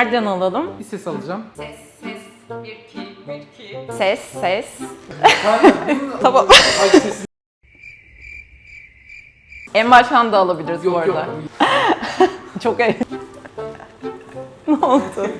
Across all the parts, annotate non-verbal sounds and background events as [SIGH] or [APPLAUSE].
nereden alalım? Bir ses alacağım. Ses, ses. Bir, iki, bir, iki. Ses, ses. [LAUGHS] tamam. Ay sesi En baştan da alabiliriz bu yok arada. yok. [LAUGHS] Çok ayıp. [LAUGHS] ne oldu?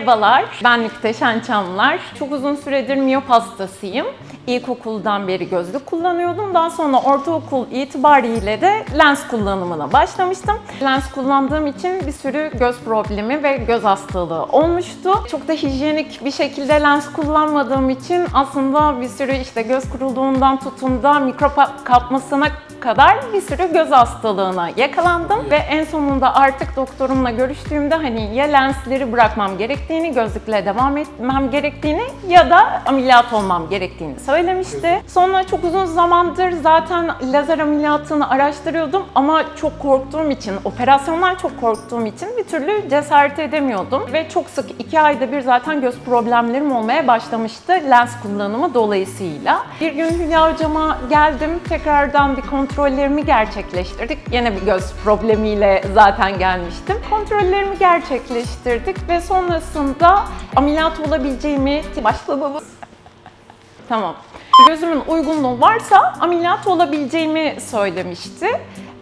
Merhabalar, ben Nükte Şençamlar. Çok uzun süredir miyop hastasıyım. İlkokuldan beri gözlük kullanıyordum. Daha sonra ortaokul itibariyle de lens kullanımına başlamıştım. Lens kullandığım için bir sürü göz problemi ve göz hastalığı olmuştu. Çok da hijyenik bir şekilde lens kullanmadığım için aslında bir sürü işte göz kuruluğundan tutun da mikrop kapmasına kadar bir sürü göz hastalığına yakalandım ve en sonunda artık doktorumla görüştüğümde hani ya lensleri bırakmam gerektiğini, gözlükle devam etmem gerektiğini ya da ameliyat olmam gerektiğini söylemişti. Sonra çok uzun zamandır zaten lazer ameliyatını araştırıyordum ama çok korktuğum için, operasyondan çok korktuğum için bir türlü cesaret edemiyordum ve çok sık iki ayda bir zaten göz problemlerim olmaya başlamıştı lens kullanımı dolayısıyla. Bir gün Hülya hocama geldim, tekrardan bir kontrollerimi gerçekleştirdik. Yine bir göz problemiyle zaten gelmiştim. Kontrollerimi gerçekleştirdik ve sonrasında ameliyat olabileceğimi başlamamız Tamam. Gözümün uygunluğu varsa ameliyat olabileceğimi söylemişti.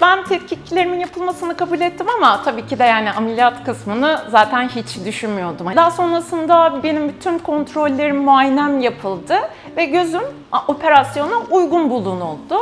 Ben tetkiklerimin yapılmasını kabul ettim ama tabii ki de yani ameliyat kısmını zaten hiç düşünmüyordum. Daha sonrasında benim bütün kontrollerim, muayenem yapıldı ve gözüm operasyona uygun bulunuldu.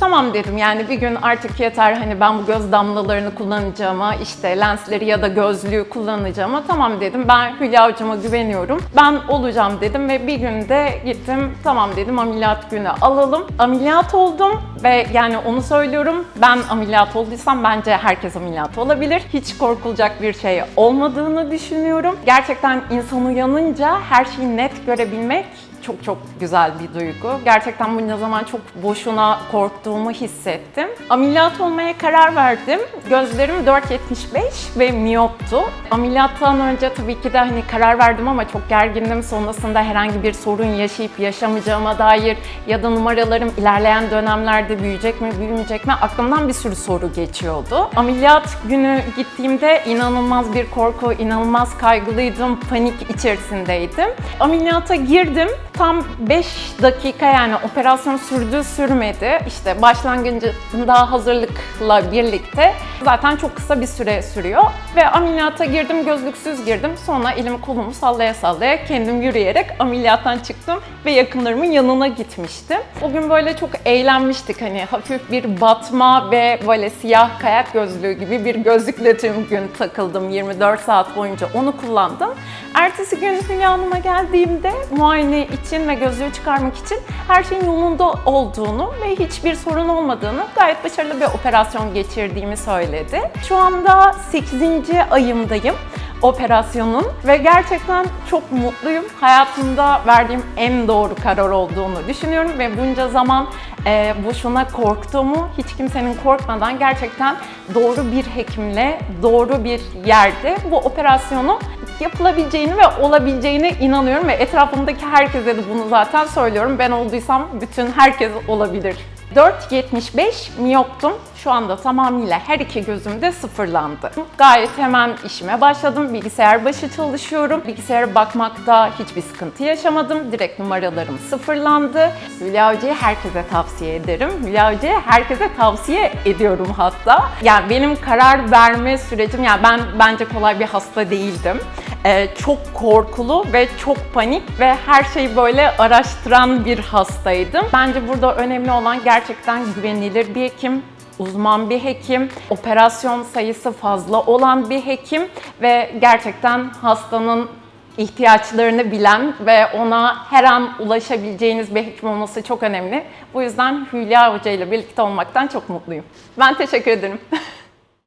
Tamam dedim yani bir gün artık yeter hani ben bu göz damlalarını kullanacağıma işte lensleri ya da gözlüğü kullanacağıma tamam dedim ben Hülya hocama güveniyorum. Ben olacağım dedim ve bir günde gittim tamam dedim ameliyat günü alalım. Ameliyat oldum ve yani onu söylüyorum ben ameliyat olduysam bence herkes ameliyat olabilir. Hiç korkulacak bir şey olmadığını düşünüyorum. Gerçekten insan uyanınca her şeyi net görebilmek çok çok güzel bir duygu. Gerçekten bunca zaman çok boşuna korktuğumu hissettim. Ameliyat olmaya karar verdim. Gözlerim 4.75 ve miyoptu. Ameliyattan önce tabii ki de hani karar verdim ama çok gergindim. Sonrasında herhangi bir sorun yaşayıp yaşamayacağıma dair ya da numaralarım ilerleyen dönemlerde büyüyecek mi, büyümeyecek mi aklımdan bir sürü soru geçiyordu. Ameliyat günü gittiğimde inanılmaz bir korku, inanılmaz kaygılıydım, panik içerisindeydim. Ameliyata girdim. Tam 5 dakika yani operasyon sürdü sürmedi. İşte başlangıcında hazırlıkla birlikte zaten çok kısa bir süre sürüyor. Ve ameliyata girdim, gözlüksüz girdim. Sonra elimi kolumu sallaya sallaya kendim yürüyerek ameliyattan çıktım ve yakınlarımın yanına gitmiştim. O gün böyle çok eğlenmiştik. Hani hafif bir batma ve böyle siyah kayak gözlüğü gibi bir gözlükle tüm gün takıldım. 24 saat boyunca onu kullandım. Ertesi gün Hülya Hanım'a geldiğimde muayene için ve gözlüğü çıkarmak için her şeyin yolunda olduğunu ve hiçbir sorun olmadığını, gayet başarılı bir operasyon geçirdiğimi söyledi. Şu anda 8. ayımdayım operasyonun ve gerçekten çok mutluyum. Hayatımda verdiğim en doğru karar olduğunu düşünüyorum ve bunca zaman e, boşuna korktuğumu hiç kimsenin korkmadan gerçekten doğru bir hekimle, doğru bir yerde bu operasyonu yapılabileceğini ve olabileceğine inanıyorum ve etrafımdaki herkese de bunu zaten söylüyorum. Ben olduysam bütün herkes olabilir. 4.75 miyoptum. Şu anda tamamıyla her iki gözüm de sıfırlandı. Gayet hemen işime başladım. Bilgisayar başı çalışıyorum. Bilgisayara bakmakta hiçbir sıkıntı yaşamadım. Direkt numaralarım sıfırlandı. Hülya Hoca'yı herkese tavsiye ederim. Hülya Hoca'yı herkese tavsiye ediyorum hatta. Yani benim karar verme sürecim, yani ben bence kolay bir hasta değildim. Ee, çok korkulu ve çok panik ve her şeyi böyle araştıran bir hastaydım. Bence burada önemli olan gerçekten güvenilir bir hekim, uzman bir hekim, operasyon sayısı fazla olan bir hekim ve gerçekten hastanın ihtiyaçlarını bilen ve ona her an ulaşabileceğiniz bir hekim olması çok önemli. Bu yüzden Hülya Hoca ile birlikte olmaktan çok mutluyum. Ben teşekkür ederim. [LAUGHS]